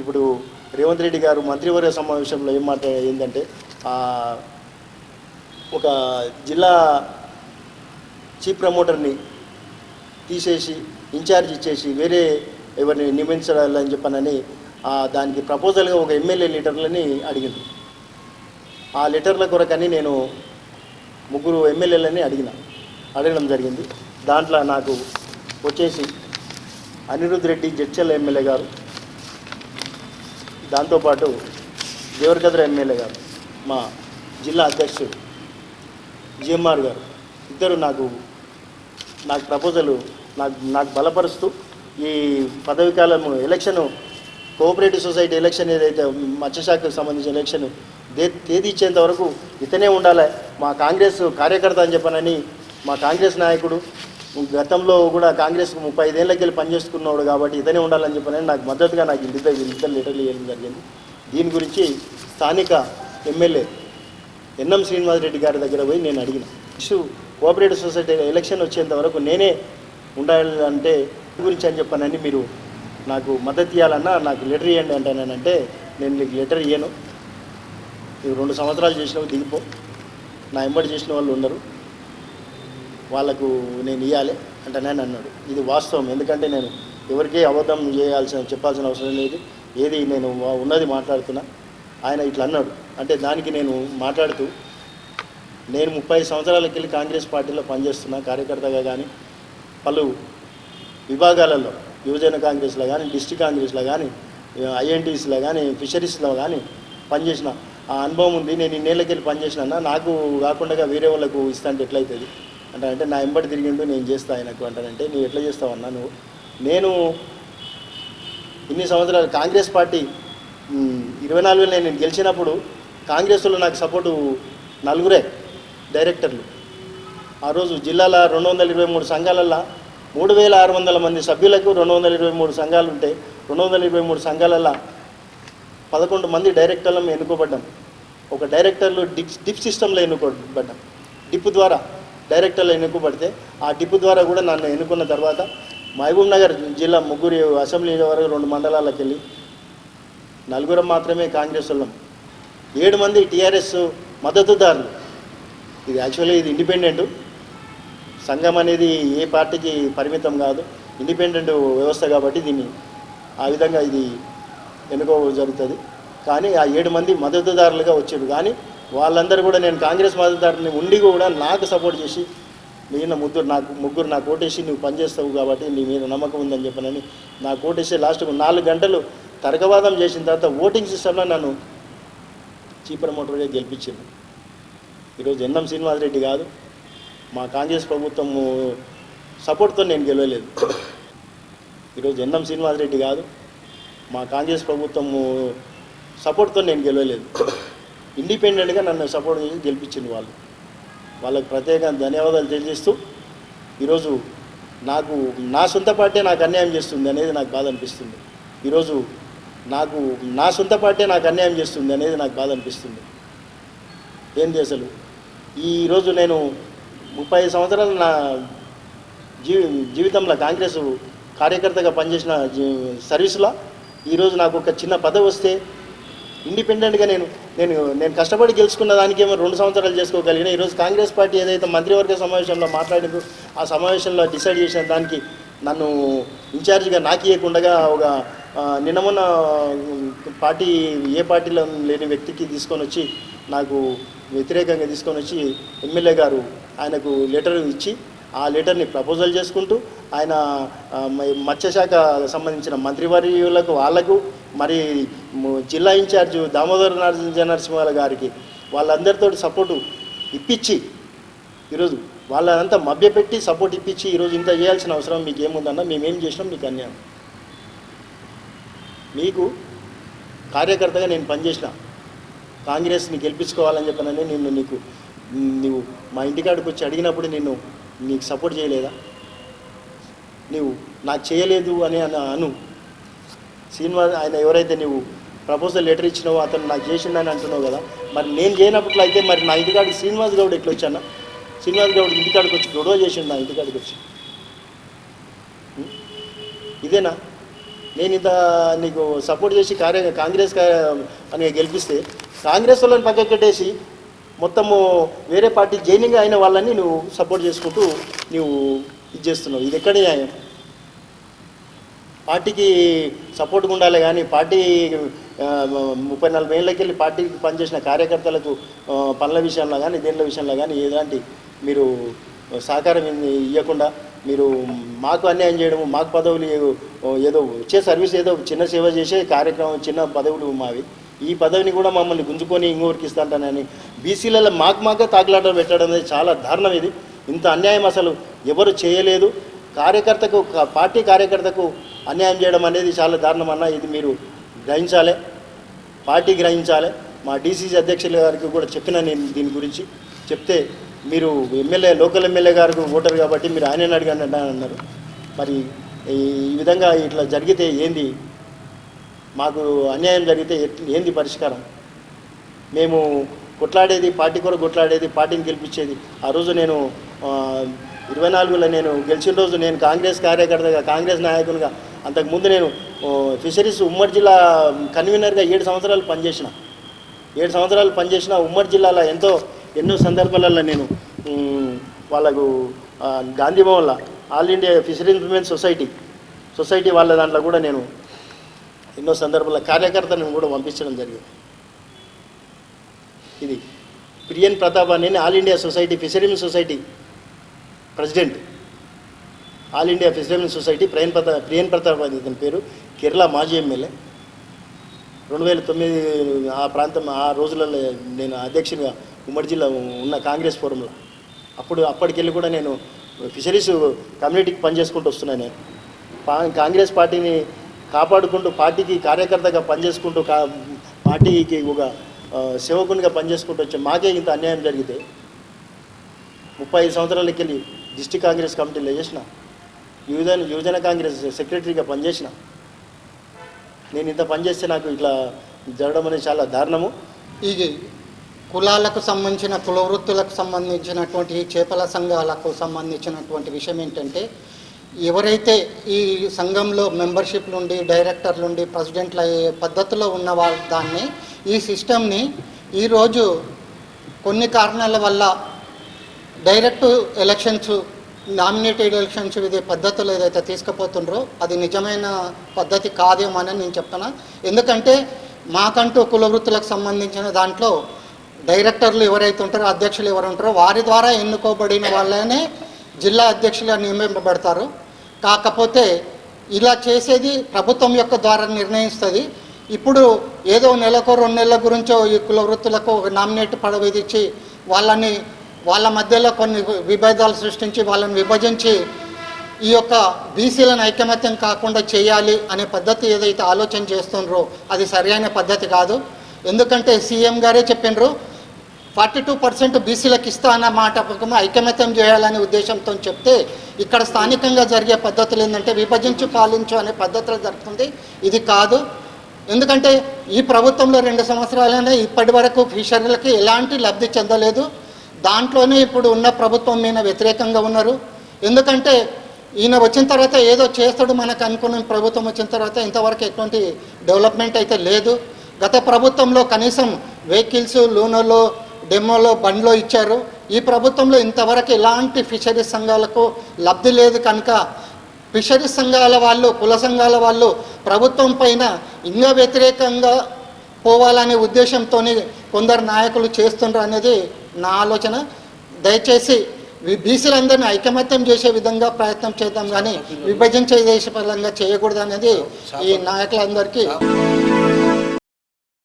ఇప్పుడు రేవంత్ రెడ్డి గారు మంత్రివర్య సమావేశంలో ఏం మాట ఏంటంటే ఒక జిల్లా చీఫ్ ప్రమోటర్ని తీసేసి ఇన్ఛార్జ్ ఇచ్చేసి వేరే ఎవరిని నియమించాలని చెప్పనని దానికి ప్రపోజల్గా ఒక ఎమ్మెల్యే లీటర్లని అడిగింది. ఆ లెటర్ల కొరకని నేను ముగ్గురు ఎమ్మెల్యేలని అడిగిన అడగడం జరిగింది. దాంట్లో నాకు వచ్చేసి అనిరుద్ రెడ్డి జడ్చల్ ఎమ్మెల్యే గారు దాంతోపాటు దేవరకద్ర ఎమ్మెల్యే గారు మా జిల్లా అధ్యక్షుడు జిఎంఆర్ గారు ఇద్దరు నాకు నాకు ప్రపోజలు నాకు నాకు బలపరుస్తూ ఈ పదవి కాలము ఎలక్షన్ కోఆపరేటివ్ సొసైటీ ఎలక్షన్ ఏదైతే మత్స్యశాఖకు సంబంధించిన ఎలక్షన్ దే తేదీ ఇచ్చేంత వరకు ఇతనే ఉండాలి. మా కాంగ్రెస్ కార్యకర్త అని చెప్పనని మా కాంగ్రెస్ నాయకుడు గతంలో కూడా కాంగ్రెస్ ముప్పై ఐదేళ్ళకి వెళ్ళి పనిచేసుకున్నాడు కాబట్టి ఇతనే ఉండాలని చెప్పని నాకు మద్దతుగా నాకు ఇద్దరు ఇద్దరు లీటర్లు ఇవ్వడం జరిగింది. దీని గురించి స్థానిక ఎమ్మెల్యే ఎన్ఎం శ్రీనివాసరెడ్డి గారి దగ్గర పోయి నేను అడిగిన. ఇష్యూ కోఆపరేటివ్ సొసైటీ ఎలక్షన్ వచ్చేంత వరకు నేనే ఉండాలంటే గురించి అని చెప్పానని మీరు నాకు మద్దతు ఇవ్వాలన్నా నాకు లెటర్ ఇవ్వండి అంటానంటే నేను నీకు లెటర్ ఇయ్యను. నువ్వు రెండు సంవత్సరాలు చేసినావు దిగిపో. నా ఎంబడి చేసిన వాళ్ళు ఉండరు. వాళ్ళకు నేను ఇవ్వాలి అంటే నేను అన్నాడు. ఇది వాస్తవం. ఎందుకంటే నేను ఎవరికీ అబద్ధం చేయాల్సిన చెప్పాల్సిన అవసరం లేదు. ఏది నేను ఉన్నది మాట్లాడుతున్నా. ఆయన ఇట్లా అన్నాడు. అంటే దానికి నేను మాట్లాడుతూ నేను ముప్పై సంవత్సరాలకి వెళ్ళి కాంగ్రెస్ పార్టీలో పనిచేస్తున్నా కార్యకర్తగా కానీ పలు విభాగాలలో యువజన కాంగ్రెస్లో కానీ డిస్టిక్ కాంగ్రెస్లో కానీ ఐఎన్టీసీలో కానీ ఫిషరీస్లో కానీ పనిచేసిన. ఆ అనుభవం ఉంది. నేను ఇన్నేళ్ళకి వెళ్ళి పనిచేసిన నాకు కాకుండా వేరే వాళ్ళకు ఇస్తా అంటే ఎట్లయితుంది? అంటే అంటే నా ఎంబడి తిరిగిండు నేను చేస్తా ఆయనకు అంటానంటే నువ్వు ఎట్లా చేస్తావన్నా నువ్వు? నేను ఇన్ని సంవత్సరాలు కాంగ్రెస్ పార్టీ ఇరవై నాలుగులో నేను గెలిచినప్పుడు కాంగ్రెస్లో నాకు సపోర్టు నలుగురే డైరెక్టర్లు. ఆ రోజు జిల్లాల రెండు వందల ఇరవై మూడు సంఘాలల్లో మూడు వేల ఆరు వందల మంది సభ్యులకు రెండు వందల ఇరవై మూడు సంఘాలు ఉంటే రెండు వందల ఇరవై మూడు సంఘాలల్లో పదకొండు మంది డైరెక్టర్లను ఎన్నుకోబడ్డాం. ఒక డైరెక్టర్లు డిప్ డిప్ సిస్టంలో ఎన్నుకోబడ్డాం. డిప్ ద్వారా డైరెక్టర్లు ఎన్నుకోబడితే ఆ టిప్పు ద్వారా కూడా నన్ను ఎన్నుకున్న తర్వాత మహబూబ్ నగర్ జిల్లా ముగ్గురు అసెంబ్లీ వరకు రెండు మండలాలకు వెళ్ళి నలుగురం మాత్రమే కాంగ్రెస్ వాళ్ళం. ఏడు మంది టీఆర్ఎస్ మద్దతుదారులు. ఇది యాక్చువల్లీ ఇది ఇండిపెండెంట్. సంఘం అనేది ఏ పార్టీకి పరిమితం కాదు. ఇండిపెండెంట్ వ్యవస్థ కాబట్టి దీన్ని ఆ విధంగా ఇది ఎన్నుకో జరుగుతుంది. కానీ ఆ ఏడు మంది మద్దతుదారులుగా వచ్చారు. కానీ వాళ్ళందరూ కూడా నేను కాంగ్రెస్ మద్దతుదారుని ఉండి కూడా నాకు సపోర్ట్ చేసి మిగిలిన ముగ్గురు నాకు ముగ్గురు నాకు ఓటేసి నువ్వు పనిచేస్తావు కాబట్టి నీ మీద నమ్మకం ఉందని చెప్పనని నాకు ఓటేసి లాస్ట్కు నాలుగు గంటలు తర్కవాదం చేసిన తర్వాత ఓటింగ్ సిస్టంలో నన్ను చీఫ్ ప్రమోటర్గా గెలిపించింది. ఈరోజు ఎన్ఎం శ్రీనివాసరెడ్డి కాదు మా కాంగ్రెస్ ప్రభుత్వం సపోర్ట్తో నేను గెలవలేదు. ఈరోజు ఎన్ఎం శ్రీనివాసరెడ్డి కాదు మా కాంగ్రెస్ ప్రభుత్వం సపోర్ట్తో నేను గెలవలేదు. ఇండిపెండెంట్గా నన్ను సపోర్ట్ చేసి గెలిపించింది వాళ్ళు. వాళ్ళకి ప్రత్యేకంగా ధన్యవాదాలు తెలియజేస్తూ ఈరోజు నాకు నా సొంత పార్టీ నాకు అన్యాయం చేస్తుంది అనేది నాకు బాధ అనిపిస్తుంది. ఈరోజు నాకు నా సొంత పార్టీ నాకు అన్యాయం చేస్తుంది అనేది నాకు బాధ అనిపిస్తుంది. ఏంది అసలు? ఈరోజు నేను ముప్పై సంవత్సరాలు నా జీ జీవితంలో కాంగ్రెస్ కార్యకర్తగా పనిచేసిన జీ- సర్వీసులో ఈరోజు నాకు ఒక చిన్న పదవి వస్తే ఇండిపెండెంట్గా నేను నేను నేను కష్టపడి గెలుచుకున్న దానికేమో రెండు సంవత్సరాలు చేసుకోగలిగిన. ఈరోజు కాంగ్రెస్ పార్టీ ఏదైతే మంత్రివర్గ సమావేశంలో మాట్లాడిందో ఆ సమావేశంలో డిసైడ్ చేసిన దానికి నన్ను ఇన్ఛార్జిగా నాకు ఇవ్వకుండా ఒక ఆ, నిన్న మొన్న పార్టీ ఏ పార్టీలో లేని వ్యక్తికి తీసుకొని వచ్చి నాకు వ్యతిరేకంగా తీసుకొని వచ్చి ఎమ్మెల్యే గారు ఆయనకు లెటర్ ఇచ్చి ఆ లెటర్ని ప్రపోజల్ చేసుకుంటూ ఆయన మత్స్యశాఖ సంబంధించిన మంత్రివర్యులకు వాళ్ళకు మరి జిల్లా ఇన్ఛార్జ్ దామోదర్ నరసింహ నరసింహాల గారికి వాళ్ళందరితో సపోర్టు ఇప్పించి ఈరోజు వాళ్ళంతా మభ్యపెట్టి సపోర్ట్ ఇప్పించి ఈరోజు ఇంత చేయాల్సిన అవసరం మీకు ఏముందన్నా మేమేం చేసినాం మీకు అన్యాయం. మీకు కార్యకర్తగా నేను పనిచేసిన. కాంగ్రెస్ని గెలిపించుకోవాలని చెప్పనని నిన్ను నీకు నువ్వు మా ఇంటికాడికి వచ్చి అడిగినప్పుడు నిన్ను నీకు సపోర్ట్ చేయలేదా? నువ్వు నాకు చేయలేదు అని అను శ్రీనివాస్ ఆయన ఎవరైతే నువ్వు ప్రపోజల్ లెటర్ ఇచ్చినావో అతను నాకు చేసిండని అంటున్నావు కదా మరి నేను చేయనప్పట్లో అయితే మరి నా ఇంటికాడికి శ్రీనివాస్ గౌడ్ ఎట్లా వచ్చానా శ్రీనివాస్ గౌడ్ ఇంటికాడికి వచ్చి గొడవ చేసిండు నా ఇంటికాడికి వచ్చి. ఇదేనా? నేను ఇంత నీకు సపోర్ట్ చేసి కార్య కాంగ్రెస్ అని గెలిపిస్తే కాంగ్రెస్ వాళ్ళని పక్కకెట్టేసి మొత్తము వేరే పార్టీ జైనింగ్ అయిన వాళ్ళని నువ్వు సపోర్ట్ చేసుకుంటూ నువ్వు ఇది చేస్తున్నావు. ఇది ఎక్కడ న్యాయం? పార్టీకి సపోర్ట్గా ఉండాలి కానీ పార్టీ ముప్పై నలభై ఏళ్ళకి వెళ్ళి పార్టీకి పనిచేసిన కార్యకర్తలకు పనుల విషయంలో కానీ దేనిల విషయంలో కానీ ఎలాంటి మీరు సహకారం ఇవ్వకుండా మీరు మాకు అన్యాయం చేయడం మాకు పదవులు ఏదో వచ్చే సర్వీస్ ఏదో చిన్న సేవ చేసే కార్యక్రమం చిన్న పదవులు మావి. ఈ పదవిని కూడా మమ్మల్ని గుంజుకొని ఇంకోరికి ఇస్తాంటానని బీసీలలో మాకు మాకే తాకులాట పెట్టడం అనేది చాలా దారుణం ఇది. ఇంత అన్యాయం అసలు ఎవరు చేయలేదు. కార్యకర్తకు పార్టీ కార్యకర్తకు అన్యాయం చేయడం అనేది చాలా దారుణం అన్న ఇది మీరు గ్రహించాలి. పార్టీ గ్రహించాలి. మా డీసీసీ అధ్యక్షుల గారికి కూడా చెప్పిన నేను దీని గురించి. చెప్తే మీరు ఎమ్మెల్యే లోకల్ ఎమ్మెల్యే గారికి ఓటర్ కాబట్టి మీరు ఆయన అడగండి అన్నారు. మరి ఈ విధంగా ఇట్లా జరిగితే ఏంది? మాకు అన్యాయం జరిగితే ఏంది పరిష్కారం? మేము కొట్లాడేది పార్టీ కూడా కొట్లాడేది పార్టీని గెలిపించేది. ఆ రోజు నేను ఇరవై నాలుగులో నేను గెలిచిన రోజు నేను కాంగ్రెస్ కార్యకర్తగా కాంగ్రెస్ నాయకునిగా అంతకుముందు నేను ఫిషరీస్ ఉమ్మడి జిల్లా కన్వీనర్గా ఏడు సంవత్సరాలు పనిచేసిన. ఏడు సంవత్సరాలు పనిచేసిన ఉమ్మడి జిల్లాలో ఎంతో ఎన్నో సందర్భాలలో నేను వాళ్ళకు ఆ, గాంధీ భవన్లో all India fishery implement society society వాళ్ళ దాంట్లో కూడా నేను ఎన్నో సందర్భాల్లో కార్యకర్తలను కూడా పంపించడం జరిగింది. ఇది ప్రియన్ ప్రతాప్ అని all India society fishermen society president. All India fishermen society Prem ప్రతా Priyan Pratap అని ఇతని పేరు కేరళ మాజీ ఎమ్మెల్యే. రెండు వేల తొమ్మిది ఆ ప్రాంతం ఆ రోజులలో నేను అధ్యక్షునిగా ఉమ్మడి జిల్లా ఉన్న కాంగ్రెస్ ఫోరంలో. అప్పుడు అప్పటికెళ్ళి కూడా నేను ఫిషరీస్ కమ్యూనిటీకి పనిచేసుకుంటూ వస్తున్నాను నేను. పా- కాంగ్రెస్ పార్టీని కాపాడుకుంటూ పార్టీకి కార్యకర్తగా పనిచేసుకుంటూ కా పార్టీకి ఒక సేవకునిగా పనిచేసుకుంటూ వచ్చి మాకే ఇంత అన్యాయం జరిగితే ముప్పై ఐదు సంవత్సరాలకి వెళ్ళి డిస్టిక్ కాంగ్రెస్ కమిటీలో చేసిన యువజన యువజన కాంగ్రెస్ సెక్రటరీగా పనిచేసిన. నేను ఇంత పనిచేస్తే నాకు ఇట్లా జరగడం అనేది చాలా దారుణము. ఇది కులాలకు సంబంధించిన కులవృత్తులకు సంబంధించినటువంటి చేపల సంఘాలకు సంబంధించినటువంటి విషయం ఏంటంటే ఎవరైతే ఈ సంఘంలో మెంబర్షిప్ నుండి డైరెక్టర్లు నుండి ప్రెసిడెంట్ల అయ్యే పద్ధతిలో ఉన్న వాళ్ళ దాన్ని ఈ సిస్టమ్ని ఈరోజు కొన్ని కారణాల వల్ల డైరెక్ట్ ఎలక్షన్స్ నామినేటెడ్ ఎలక్షన్స్ ఇదే పద్ధతులు ఏదైతే తీసుకుపోతుండ్రో అది నిజమైన పద్ధతి కాదేమని నేను చెప్తున్నా. ఎందుకంటే మాకంటూ కుల వృత్తులకు సంబంధించిన దాంట్లో డైరెక్టర్లు ఎవరైతే ఉంటారో అధ్యక్షులు ఎవరు ఉంటారో వారి ద్వారా ఎన్నుకోబడిన వాళ్ళనే జిల్లా అధ్యక్షులుగా నియమింపబడతారు. కాకపోతే ఇలా చేసేది ప్రభుత్వం యొక్క ద్వారా నిర్ణయిస్తుంది. ఇప్పుడు ఏదో నెలకో రెండు నెలల గురించో ఈ కుల వృత్తులకు ఒక నామినేట్ పడవ విధించి వాళ్ళని వాళ్ళ మధ్యలో కొన్ని విభేదాలు సృష్టించి వాళ్ళని విభజించి ఈ యొక్క బీసీలను ఐకమత్యం కాకుండా చేయాలి అనే పద్ధతి ఏదైతే ఆలోచన చేస్తుండ్రో అది సరైన పద్ధతి కాదు. ఎందుకంటే సీఎం గారే చెప్పిండ్రు ఫార్టీ టూ పర్సెంట్ బీసీలకు ఇస్తా అన్న మాట ఐకమత్యం చేయాలనే ఉద్దేశంతో చెప్తే ఇక్కడ స్థానికంగా జరిగే పద్ధతులు ఏంటంటే విభజించు పాలించు అనే పద్ధతిలో జరుగుతుంది. ఇది కాదు. ఎందుకంటే ఈ ప్రభుత్వంలో రెండు సంవత్సరాలైనా ఇప్పటి వరకు ఫిషరీలకి ఎలాంటి లబ్ధి చెందలేదు. దాంట్లోనే ఇప్పుడు ఉన్న ప్రభుత్వం మీద వ్యతిరేకంగా ఉన్నారు. ఎందుకంటే ఈయన వచ్చిన తర్వాత ఏదో చేస్తాడు మనకు అనుకున్న ప్రభుత్వం వచ్చిన తర్వాత ఇంతవరకు ఎటువంటి డెవలప్మెంట్ అయితే లేదు. గత ప్రభుత్వంలో కనీసం వెహికల్స్ లోనోలో డెమోలో బండ్లో ఇచ్చారు. ఈ ప్రభుత్వంలో ఇంతవరకు ఎలాంటి ఫిషరీస్ సంఘాలకు లబ్ధి లేదు కనుక ఫిషరీస్ సంఘాల వాళ్ళు కుల సంఘాల వాళ్ళు ప్రభుత్వం పైన ఇంకా వ్యతిరేకంగా పోవాలనే ఉద్దేశంతో కొందరు నాయకులు చేస్తుండ్రు అనేది నా ఆలోచన దయచేసి వి- బీసీలందరినీ ఐకమత్యం చేసే విధంగా ప్రయత్నం చేద్దాం కానీ విభజించే దేశ పరంగా చేయకూడదు అనేది ఈ నాయకులందరికీ